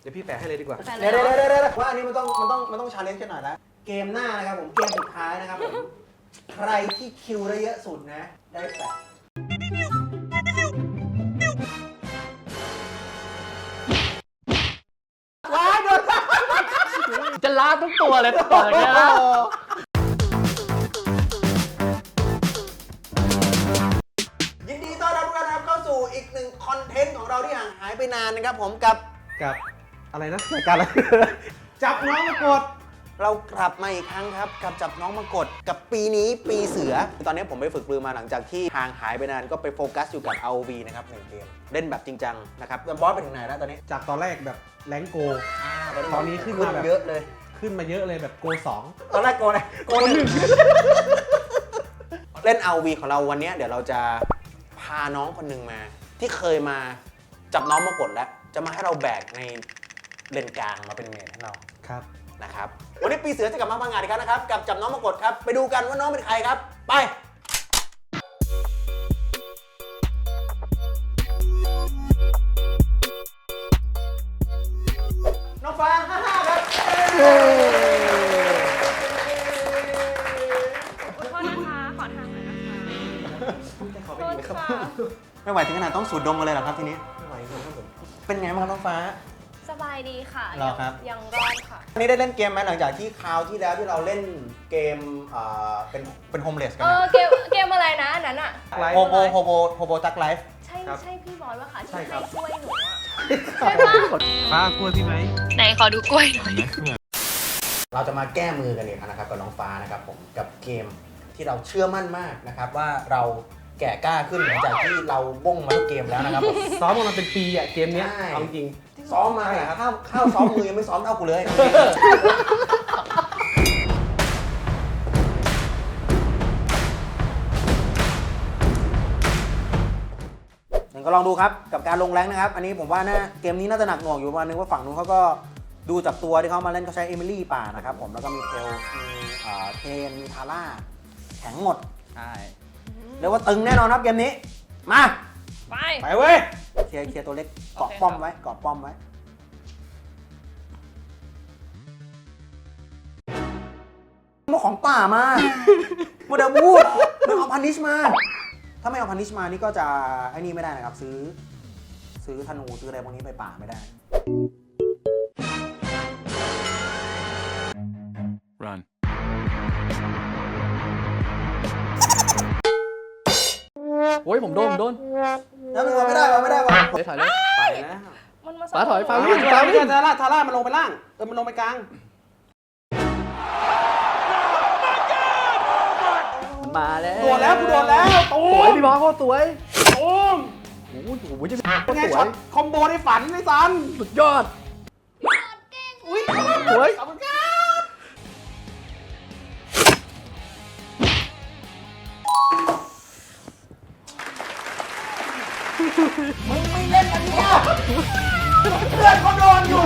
เดี๋ยวพี่แปะให้เลยดีกว่าแฟนเลเดี๋ยยวเหรเดี๋ยวอเดี๋ยวเดี๋ยวว่าอันนี้มันต้องมันต้องมันต้องชาเลนจ์กันหน่อยละเกมหน้านะครับผมเกมสุดท้ายนะครับผมใครที่คิวได้เยอะสุดนะ ได้แปะว้ายโดนจะลาทุกตัวเลยต่อจากเนี้ยยินดีต้อนรับทุกท่านนะครับเข้าสู่อีกหนึ่งคอนเทนต์ของเราที่ห่างหายไปนานนะครับผมกับ กับ อะไรนะรายการอะไร จับน้องมากด เรากลับมาอีกครั้งครับกับจับน้องมากดกับปีนี้ปีเสือ ตอนนี้ผมไปฝึกปรือมาหลังจากที่ห่างหายไปนานก็ไปโฟกัสอยู่กับ ROV นะครับหนึ่งเกมเล่นแบบจริงจังนะครับแล้วบอสไปถึงไหนแล้วตอนนี้จากตอนแรกแบบแรงโก ตอนนี้ขึ้นมาแบบ เยอะเลย ขึ้นมาเยอะเลยแบบโกสอง ตอนแรกโกอะไรโกหนึ่งเล่น ROV ของเราวันนี้เดี๋ยวเราจะพาน้องคนหนึ่งมา ที่เคยมาจับน้องมากดแล้ว จะมาให้เราแบกใน เลนกลางมาเป็นเมนให้เราครับ นะครับ วันนี้ปีเสือจะกลับมาพังงานอีกครั้งนะครับ กับจับน้องมากดครับ ไปดูกันว่าน้องเป็นใครครับ ไป น้องฟ้าฮ่าฮ่าครับขอโทษนะคะ ขอทางหน่อยนะคะโทษค่ะ ไม่ไหวถึงขนาดต้องสูดดมกันเลยเหรอครับทีนี้ ไม่ไหวจริงครับผม เป็นไงบ้างครับน้องฟ้าสบาย ดีค่ะเหรอครับ ยังรอดค่ะอันนี้ได้เล่นเกมไหมหลังจากที่คราวที่แล้วที่เราเล่นเกมเอ่อเป็นเป็นโฮมเลสกัเอนอนะเกมเกมอะไรนะอันนั้นอะ ไลฟ์ โฮโบโฮโบโฮโบตักไลฟ์ ใช่ครับ ใช่พี่บอลวะค่ะที่ใช่ครัให้บ ช่วยหนูอะใช่ปะฟ้ากล้วยพี่ไหม ไหนขอดูกล้วยหน่อยเราจะมาแก้มือกันอีกนะครับกับน้องฟ้านะครับผมกับเกมที่เราเชื่อมั่นมากนะครับว่าเราแก่กล้าขึ้นหลังจากที่เราบ้งมาทุกเกมแล้วนะครับผม ซ้อมมาเป็นปีอะเกมเนี้ยใช่ เอาจริง ซ้อมมาเนี่ยข้าวข้าวซ้อมมือยังไม่ซ้อมเท่ากูเลยเดี๋ยวก็ลองดูครับกับการลงแรงค์นะครับ อันนี้ผมว่านะเกมนี้น่าจะหนักหน่วงอยู่ประมาณนึงว่าฝั่งนู้นเขาก็ดูจากตัวที่เขามาเล่นเขาใช้เอมิลี่ป่านะครับผมแล้วก็มีเทลมีอ่าเทนมีทาร่าแข็งหมดใช่เรียกว่าตึงแน่นอนครับเกมนี้ มา ไป ไปเว้ยเคลียร์เคลียร์ตัวเล็กเกาะโอเคป้อมครับไว้เกาะป้อมไว้ มาของป่ามาโมเดลพูดมันเอาพันนิชมา ถ้าไม่เอาพันนิชมานี่ก็จะไอ้นี่ไม่ได้นะครับ ซื้อ ซื้อธนูซื้ออะไรพวกนี้ไปป่าไม่ได้ Run. โอ้ยผมโดนผมโดนแล้วมันเอาไม่ได้เอาไม่ได้วะเดี๋ยวถอยเลย ไปนะมันมาฟ้าถอยฟ้าเอาวิ่งไม่ฟ้าใช่วิ่งทาร่าทาร่ามันลงไปล่าง เออ มันลงไปกลาง มาแล้วโดนแล้วกูโดนแล้วตูสวยมพี่บอลโคตรสวยตูมโอ้โหโอ้โหจะเป็นไงสช็วอยตคอมโบในฝันในซันสุดยอด อุ้ยสวย ขอบคุณครับมึงไม่เล่นอันเนี้ยเพื่อนเขาโดนอยู่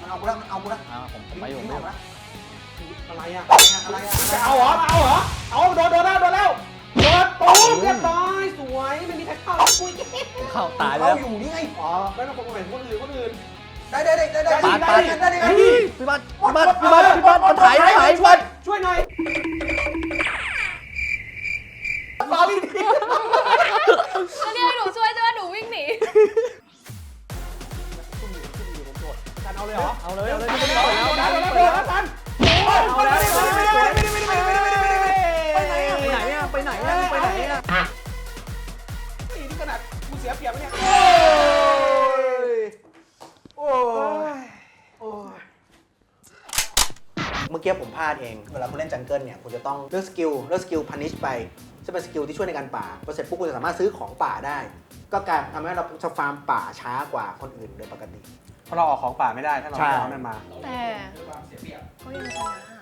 มันเอากูแล้วมันเอากูแล้วอ่าผมผมไปอยู่ผมไม่ไปอยู่อะไรอะอะไรอะ ตายไปเขาแล้วอยู่นี่ไงอ๋อไม่ต้องคนอื่นคนอื่นคนอื่น ได้ได้ได้ได้ได้ปาดได้ปาดได้ได้ได้พี่บัตพี่บัตพี่บัตพี่บัตมันถ่ายมันถ่ายพี่บัตช่วยหน่อยรอพี่แล้วเนี่ยให้หนูช่วยใช่ไหมหนูวิ่งหนีกันเอาเลยเหรอ เอาเลยเอาเลยพี่บัตเอาเอาแล้วเอาเลยเอาเลยเอาเลย สียเปรียบเนี่ยโอ้ยโอ้ยเมื่อกี้ผมพลาดเอง เวลาคุณเล่นจังเกิลเนี่ยคุณจะต้องเลือกสกิลเลือกสกิลพันิชไปจะเป็นสกิลที่ช่วยในการป่าพอเสร็จปุ๊บคุณจะสามารถซื้อของป่าได้ ก็การทำให้เราจะฟาร์มป่าช้ากว่าคนอื่นโดยปกติ เพราะเราออกของป่าไม่ได้ถ้าเราใช่ไม่เอานั่นมา แต่เขายังชนะอะ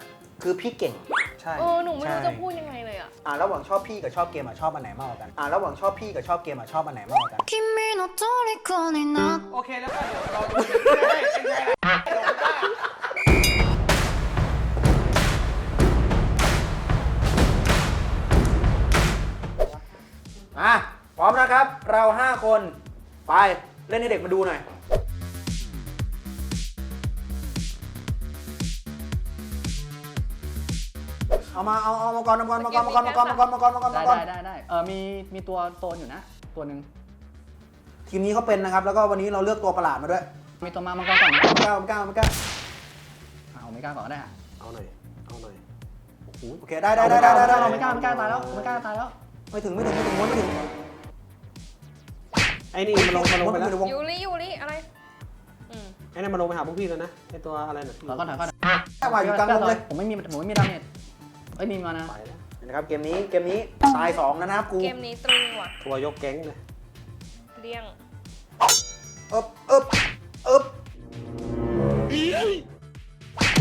คือพี่เก่ง ใช่ เออหนูไม่รู้ ใช่ จะพูดยังไงเลยอ่ะ อ่าระหว่างชอบพี่กับชอบเกมอ่ะชอบอันไหนมากกว่ากัน อ่าระหว่างชอบพี่กับชอบเกมอ่ะชอบอันไหนมากกว่ากัน 君の虜になっ โอเคแล้วก็เดี๋ยวเราดูเฮ้ยเป็นไงล่ะ อ่ะพร้อมนะครับ เรา 5 คน ไป เล่นให้เด็กมาดูหน่อย เอามาเอาเอามังกรมังกรมังกรมังกรมังกรมังกรมังกรมังกรมัได้งกรได้ได้ได้เออมีมีตัวโซนอยู่นะ ตัวหนึ่งทีมนี้เขาเป็นนะครับแล้วก็วันนี้เราเลือกตัวประหลาดมาด้วยมีตัวมามังกรก่อนไม่กล้าไม่กล้าไม่กล้าเอาไม่กล้าก่อนก็ได้อะเอาหน่อยเอาหน่อยโอเคได้ได้ได้ได้ได้ได้เราไม่กล้าไม่กล้าตายแล้วไม่กล้าตายแล้วไม่ถึงไม่ถึงไม่ถึงม้วนไม่ถึงไอ้นี่มันลงมันลงไปแล้วม้วนม่ถึวงยูริยูริอะไรอืมไอ้นั่นมันลงไปหาพวกพี่แล้วนะไอ้ตัวอะไรน่ะถอยก่อนถอยก่อนแค่ว่าอยู่กลางวงเลยผมไม่มีผมไม่มีดาเมจ เอ้ยมีมานะไปแล้วนะครับเกมนี้เกมนี้ตายสองแล้วนะครับกูเกมนี้ตรึงว่ะทัวร์ยกแก๊งเลยเลี่ยงเอ๊บเอ๊บเอ๊บ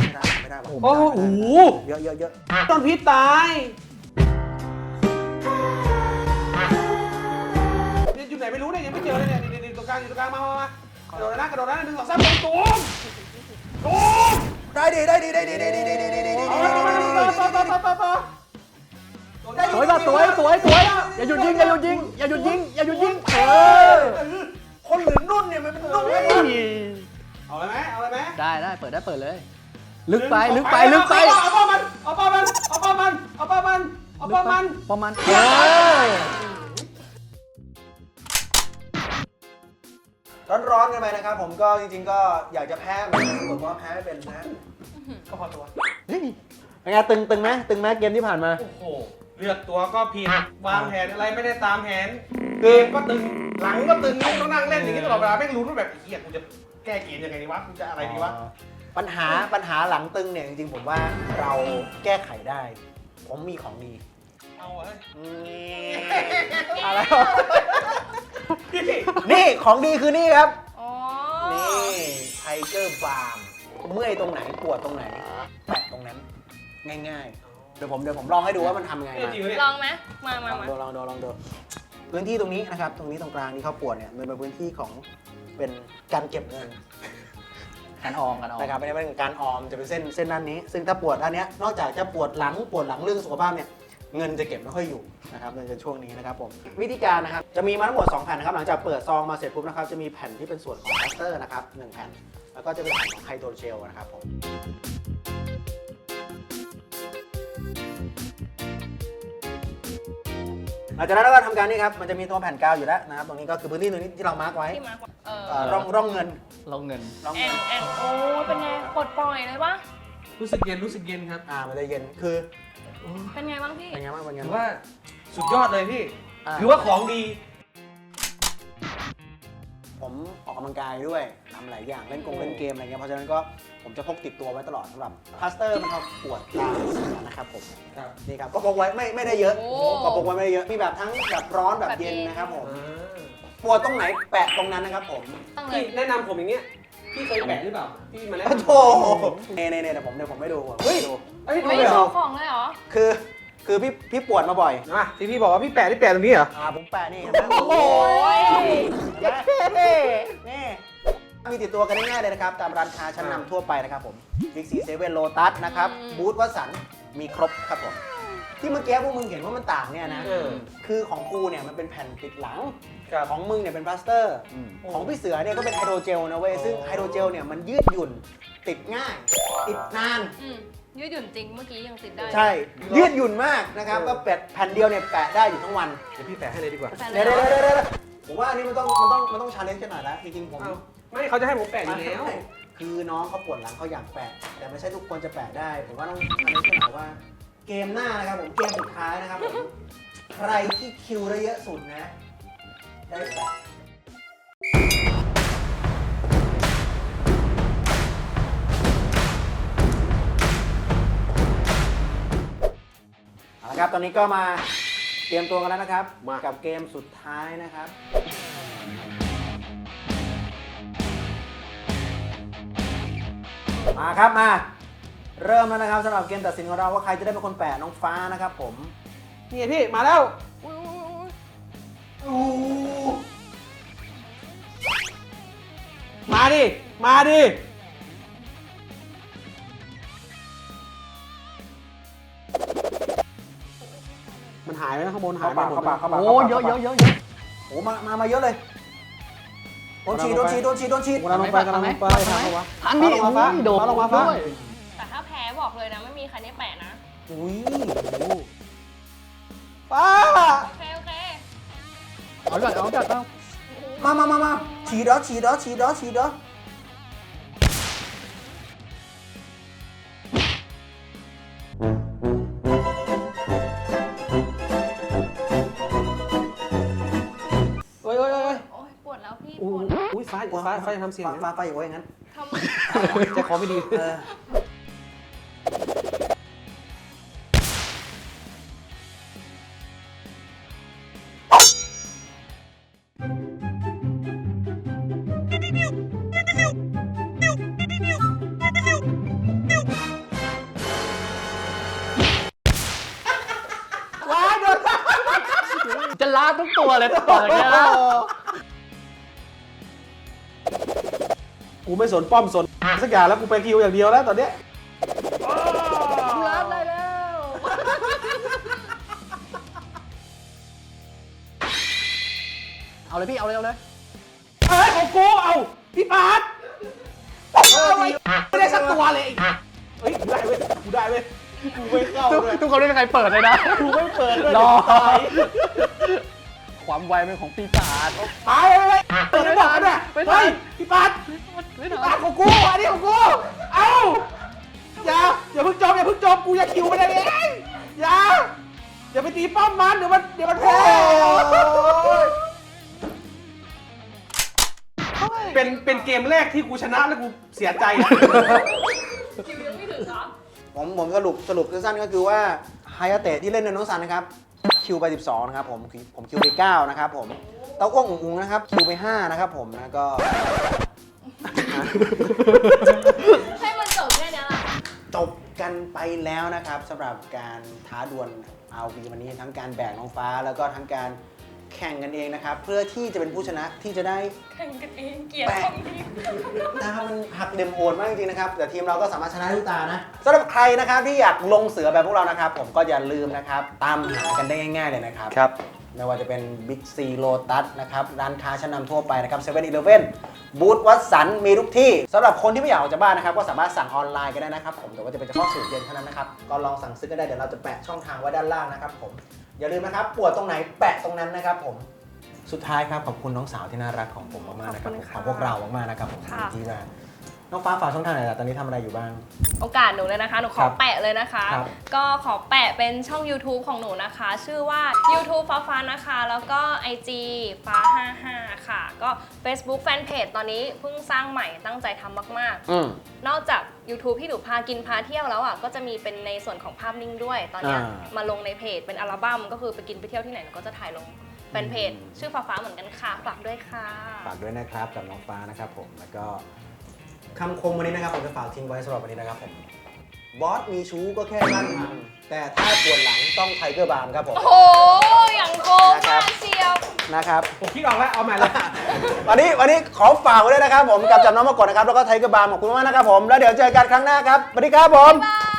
ไม่ได้ไม่ได้ว่ะโอ้โหเยอะเยอะเยอะต้นพิษตายเนี่ยอยู่ไหนไม่รู้เนี่ยยังไม่เจอเลยเนี่ยนี่นี่ตรงกลางอยู่ตรงกลางมามามากระโดดเลยนะกระโดดนะหนึ่งสองสามตูมตูมตูมได้ดีได้ดีได้ดีได้ดีได้ดีได้ดี สวยสวยสวยอย่าหยุดยิงอย่าหยุดยิงอย่าหยุดยิงอย่าหยุดยิงเออคนหรือนุ่นเนี่ยมันเป็นนุ่นเฮ้ยเอาเลยไหมเอาเลยไหมได้ได้เปิดได้เปิดเลย ลึกไปลึกไปลึกไปเอาป้ามันเอาป้ามันเอาป้ามันเอาป้ามันเอาป้ามันประมาณเออร้อนๆกันไปนะครับผมก็จริง ๆ ก็อยากจะแพ้เหมือนกันปรากฏว่าแพ้ไม่เป็นนะก็พอตัวเป็นไงตึงตึงไหมตึงไหมเกมที่ผ่านมาโอ้โห เลือกตัวก็ผิดวางแผนอะไรไม่ได้ตามแผนเกมก็ตึงหลังก็ตึงต้องนั่งเล่นอย่างนี้ตลอดเวลาไม่รู้ว่าแบบเฮียกูจะแก้เกมยังไงดีวะกูจะอะไรดีวะปัญหาปัญหาหลังตึงเนี่ยจริงๆผมว่าเราแก้ไขได้ ผมมีของดีเอาเฮ้ยอะไรวะนี่ของดีคือนี่ครับอ๋อนี่ไทเกอร์บาร์มเมื่อยตรงไหนปวดตรงไหนแตะตรงนั้น ง่ายๆเดี๋ยวผมเดี๋ยวผมลองให้ดูว่ามันทำยังไงเนี่ยมาจริงเนี่ยลองไหมมาลมาองมาดูลองดูลองดูพื้นที่ตรงนี้นะครับ ตรงนี้ตรงกลางที่เขาปวดเนี่ยมันเป็นพื้นที่ของเป็นการเก็บเงินกันออมกันออมนะครับไม่ได้เป็นการออมจะเป็นเส้นเส้นด้านนี้ ซึ่งถ้าปวดด้านเนี้ยนอกจากจะปวดหลังปวดหลังเรื่องสุขภาพเนี่ยเงินจะเก็บไม่ค่อยอยู่นะครับในช่วงนี้นะครับผมวิธีการนะครับจะมีมาทั้งหมด2แผ่นนะครับหลังจากเปิดซองมาเสร็จปุ๊บนะครับจะมีแผ่นที่เป็นส่วนของพลาสเตอร์นะครับหนึ่งแผ่น แล้วก็จะเป็นแผ่นของไฮโดรเจลนะครับผม หลังจากนั้นเราก็ทำการนี่ครับ มันจะมีตัวแผ่นกาวอยู่แล้วนะครับ ตรงนี้ก็คือพื้นที่ตรงนี้ที่เรามาร์กไว้ที่มาก่อนเออเอ่อร่องร่องเงินเราเงิน ร่องแอเงิน นแอนโอ้เป็นไงปลดปล่อยเลยปะรู้สึกเย็นรู้สึกเย็นครับอ่า มันจะเย็น คือ เป็นไงบ้างพี่ เป็นไงบ้างเป็นไงถือบ้าง ว่าสุดยอดเลยพี่ อ่า ถือว่าของดี ผมออกกำลังกายด้วยทำหลายอย่างเล่นกงเล่นเกมอะไรเงี้ยเพราะฉะนั้นก็ผมจะพกติดตัวไว้ตลอดสำหรับพลาสเตอร์มันเขาปวดตาเสียนะครับผมครับ นี่ครับก็พกไว้ไม่ไม่ได้เยอะโอ้ ก็พกไว้ไม่ได้เยอะมีแบบทั้งแบบร้อนแบบแบบเย็เย็นนนะครับผมปวดตรงไหนแปะตรงนั้นนะครับผมตั้งเลพี่ยแนะนำผมอย่างเนี้ย พี่เคยแปะหรือเปล่า พี่มาแนะโอ้นำโหเน่เน่เน่เดี๋ยวผมเดี๋ยวผมไม่ดูผมเฮ้ยไม่ดูเอ้ยดูไม่เลยได้เหรโชอว์ของเลยเหรอ คือ คือพี่พี่ปวดมาบ่อยอะที่พี่บอกว่าพี่แปะที่แปะตรงนี้เหรอ อ่าผมแปะนี่เห็นไหมโอ้โหเห็นไหมนี่มีติดตัวกันได้ง่ายเลยนะครับ ตามร้านค้าชั้นนำทั่วไปนะครับผมบิ๊กซีเซเว่นโลตัสนะครับอืมบูธวัสันมีครบครับผมที่เมื่อกี้พวกมึงเห็นว่ามันต่างเนี่ยนะเออคือของกูเนี่ยมันเป็นแผ่นติดหลังครับของมึงเนี่ยเป็นพลาสเตอร์อืมของพี่เสือเนี่ยก็เป็นไฮโดรเจลนะเว้ย ซึ่งไฮโดรเจลเนี่ยมันยืดหยุ่น ติดง่าย ติดนานอืม ยืดหยุ่นจริงเมื่อกี้ยังติดได้ใช่ ยืดหยุ่นมากนะครับก็แปะแผ่นเดียวเนี่ยแปะได้อยู่ทั้งวันเดี๋ยวพี่แปะให้เลยดีกว่าแฟนเลเดี๋ยยวเหรเดี๋ยวอเดี๋ยวเดี๋ยวผมว่าอันนี้มันต้องมันต้องมันต้องชาเลนจ์กันหน่อยละจริงๆผม เอ้าไม่เขาจะให้ผมแปะอยู่แล้ว คือน้องเขาปวดหลังเขาอยากแปะ แต่ไม่ใช่ทุกคนจะแปะได้ ผมว่าต้องชาเลนจ์กันหน่อยว่า เกมหน้านะครับผม เกมสุดท้ายนะครับผม ใครที่คิวได้เยอะสุดนะ ได้แปะ เอาละครับ ตอนนี้ก็มาเตรียมตัวกันแล้วนะครับ มากับเกมสุดท้ายนะครับ มาครับมา เริ่มแล้วนะครับสำหรับเกมตัดสินของเราว่าใครจะได้เป็นคนแปะน้องฟ้านะครับผม นี่ไงพี่มาแล้วอุ๊ยอุ๊ยอุ๊ยมาดิ มาดิ หายไปแล้วข้างบนหายไปหมดเข้าปากเข้าปาก โอ้เยอะเยอะเยอะเยอะโอ้มามามาเยอะเลยโดนฉีดโดนฉีดโดนฉีดโดนฉีดกำลังลงไปกำลังลงไปทางเขาวะทันดิฟ้าลงมาฟ้าอุ้ยโดดฟ้าลงมาฟ้าด้วยแต่ถ้าแพ้บอกเลยนะไม่มีใครได้แปะนะ อุ้ยป้าโอเคโอเคเอาก่อนเอาก่อนเอามามามามาฉีดเหรอฉีดเหรอฉีดเหรอฉีดเหรอ อุ้ปวดยอุ้ยฟ้าฟ้าฟ้าจะทำเสียงฟ้าฟ้าฟ้าอย่าโอ้ยอย่างนั้นทำใจคอไม่ดีเออว้ายโดนจะลาทุกตัวเลยต่อจากเนี้ย กูไม่สนป้อมสนสักอย่างแล้วกูไปคิวอย่างเดียวแล้วตอนเนี้ยลาได้แล้วเอาเลยพี่เอาเลยเอาเลยเอ้ยของกูเอาพี่ปาดเอาไปไม่ได้สักตัวเลยเฮ้ยกูได้เว้ยกูได้เว้ยกูไม่เข้าทุกด้วยทุกคนไม่มีใครเปิดเลยนะ กูไม่เปิดด้วยรอตาย ความไวเป็นของปีศาจตายไปเลยเปิดไม่บอกกันด้วยไม่ทันเฮ้ยพี่ปาดไม่พี่ทัปานดของกูอันนี้ของกู เอ้าอย่าอย่าเพิ่งจบอย่าเพิ่งจบกูจะคิวไม่ได้เองอย่าอย่าไปตีป้อมมันเดี๋ยวมันเดี๋ยวมันแพ้เป็นเป็นเกมแรกที่กูชนะแล้วกูเสียใจคิวยังไม่ถึงเหรอผมผมสรุปสรุปสั้นๆก็คือว่าไฮยาเตะที่เล่นในน้องซันนะครับ คิวไป 12 นะครับผมผมคิวไป 9 นะครับผมเต้าอ้วงอุ๋งๆนะครับคิวไป5นะครับผมนะก็ให้มันจบแค่เนี้ยล่ะจบกันไปแล้วนะครับสำหรับการท้าดวล RV วันนี้ทั้งการแบกน้องฟ้าแล้วก็ทั้งการ แข่งกันเองนะครับ เพื่อที่จะเป็นผู้ชนะที่จะได้ แข่งกันเองเกลียดคำนี้นะครับมันหักเดมโหดมากจริงๆนะครับ แต่ทีมเราก็สามารถชนะทุกตานะสำหรับใครนะครับที่อยากลงเสือแบบพวกเรานะครับ ผมก็อย่าลืมนะครับ ตามหากันได้ง่าย ๆเลยนะครับ ครับ ไม่ว่าจะเป็น Big C Lotus นะครับ ร้านค้าชั้นนำทั่วไปนะครับ7 e เ e ่ e อบูธวัดสันมีทุกที่สำหรับคนที่ไม่อยากออกจากบ้านนะครับ ก็สามารถสั่งออนไลน์กันได้นะครับผมแต่ว่าจะเป็นเฉพาะสูตรเย็นเท่านั้นนะครับ ก็ลองสั่งซื้อกันได้ เดี๋ยวเราจะแปะช่องทางไว้ด้านล่างนะครับผมอย่าลืมนะครับปวดตรงไหนแปะตรงนั้นนะครับผมสุดท้ายครับขอบคุณน้องสาวที่น่ารักของผมมากๆนะครับผมของพวกเรามากๆนะครับผมค่ะ ที่มา น้องฟ้าฝากช่องทางไหนล่ะตอนนี้ทำอะไรอยู่บ้าง โอกาสหนูเลยนะคะ หนูขครัอบแปะเลยนะคะ ครับ ก็ขอแปะเป็นช่อง YouTube ของหนูนะคะ ชื่อว่า YouTube ฟ้าฟ้านะคะ แล้วก็ IG ฟ้า 55 ค่ะ ก็ Facebook Fanpage ตอนนี้เพิ่งสร้างใหม่ตั้งใจทำมาก อืม ๆ นอกจาก YouTube ที่หนูพากินพาเที่ยวแล้วอะ ก็จะมีเป็นในส่วนของภาพนิ่งด้วย ตอนเนี้ยอ่ามาลงในเพจเป็นอัลบั้มก็คือไปกินไปเที่ยวที่ไหนหนูก็จะถ่ายลงแฟนเพจอืมชื่อฟ้าฟ้าเหมือนกันค่ะฝากด้วยค่ะ ฝากด้วยนะครับกับน้องฟ้านะครับผมแล้วก็ คำคมวันนี้นะครับผมจะฝากทิ้งไว้สำหรับวันนี้นะครับผมบอสมีชู้ก็แค่นั่งทำแต่ถ้าปวดหลังต้องไทเกอร์บาร์มครับผม โอ้โห อย่างโกงมากเชียว นะครับผมคิดออกแล้วเอาใหม่เลยวันนี้วันนี้ขอฝากไว้ด้วยนะครับผมกับจับน้องมากดนะครับ แล้วก็ไทเกอร์บาร์มขอบคุณมากนะครับผม แล้วเดี๋ยวเจอกันครั้งหน้าครับสวัสดีครับผม บาย